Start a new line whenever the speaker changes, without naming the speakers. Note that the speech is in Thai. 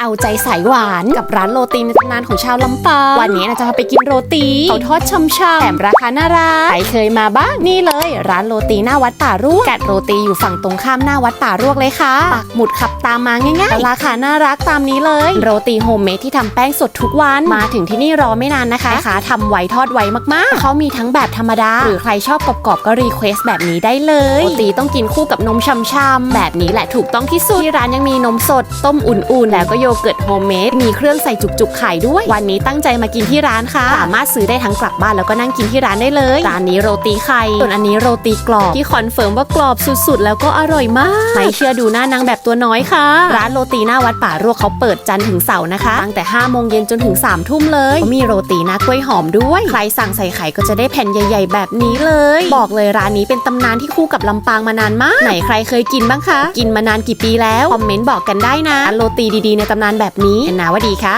เอาใจสายหวานกับร้านโรตีในตำนานของชาวลำปางวันนี้นะจะพาไปกินโรตีเขาทอดช่ำแถมราคาน่ารักใครเคยมาบ้างนี่เลย ร้านโรตีหน้าวัดป่ารวกกัดโรตีอยู่ฝั่งตรงข้ามหน้าวัดป่ารวกเลยค่ะปักหมุดขับตามมาง่ายๆราคาน่ารักตามนี้เลย โรตีโฮมเมดที่ทำแป้งสดทุกวันมาถึงที่นี่รอไม่นานนะคะแม่ค้าทำไวทอดไวมากๆเขามีทั้งแบบธรรมดา หรือใครชอบกรอบๆก็รีเควสแบบนี้ได้เลยโรตีต้องกินคู่กับนมช่ำๆแบบนี้แหละถูกต้องที่สุดที่ร้านยังมีนมสดต้มอุ่นๆแล้วก็โยเกิร์ตโฮมเมดมีเครื่องใส่จุกๆขายด้วย วันนี้ตั้งใจมากินที่ร้านค่ะ สามารถซื้อได้ทั้งกลับบ้านแล้วก็นั่งกินที่ร้านได้เลยร้านนี้โรตีไข่ส่วนอันนี้โรตีกรอบที่คอนเฟิร์มว่ากรอบสุดๆ แล้วก็อร่อยมากไม่เชื่อดูหน้านางแบบตัวน้อยค่ะ ร้านโรตีหน้าวัดป่ารวกเขาเปิดจันทร์ถึงเสาร์นะคะตั้งแต่5โมงเย็นจนถึง3ทุ่มเลยมีโรตีหน้ากล้วยหอมด้วย ใครสั่งใส่ไข่ก็จะได้แผ่นใหญ่ ๆ แบบนี้เลย บอกเลยร้านนี้เป็นตำนานที่คู่กับลำปางมานานมาก ไหนใครเคยกินบ้างคะ กินมานานกี่ปีแล้ว คอมเมนต์บอกกันได้นะ โรตีดีๆในตำนานแบบนี้แอนนาว่าดีค่ะ